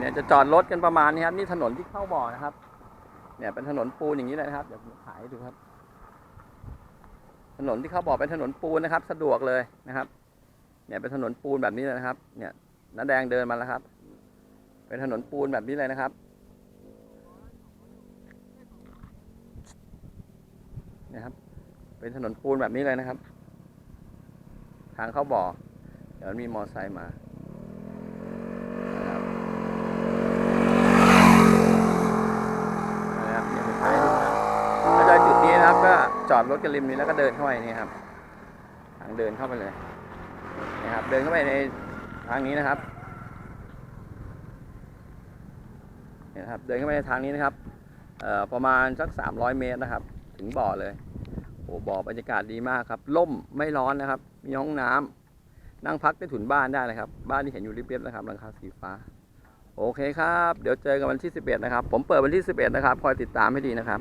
เนี่ยจะจอดรถกันประมาณนี้ครับ นี่ถนนที่เข้าบ่อนะครับ เนี่ยเป็นถนนปูนอย่างนี้เลยนะครับเดี๋ยวผมถ่ายให้ดูครับ ถนนที่เข้าบ่อเป็นถนนปูนนะครับ สะดวกเลยนะครับ เนี่ยเป็นถนนปูนแบบนี้เลยนะครับ เนี่ยน้าแดงเดินมาแล้วครับ เป็นถนนปูนแบบนี้เลยนะครับนี่ยครับ เป็นถนนปูนแบบนี้เลยนะครับ ทางเข้าบ่อ เดี๋ยวมีมอไซค์มานะครับนะครับเนี่ยผมถ่ายให้ดูนะครับก็โดยจุดนี้นะครับ ก็ จอดรถกันริมนี้แล้วก็เดินเข้าไปนี่ครับ ทางเดินเข้าไปเลยนะครับ เดินเข้าไปในทางนี้นะครับเนี่ยครับ เดินเข้าไปในทางนี้นะครับเอ่อประมาณสัก 300 เมตรนะครับ ถึงบ่อเลยโอ้บ่อบรรยากาศดีมากครับล่มไม่ร้อนนะครับ มีห้องน้ำนั่งพักใต้ถุนบ้านได้เลยครับ บ้านที่เห็นอยู่ริบๆนะครับหลังคาสีฟ้า โอเคครับ เดี๋ยวเจอกันวันที่ 11 นะครับ ผมเปิดวันที่ 11 นะครับ คอยติดตามให้ดีนะครับ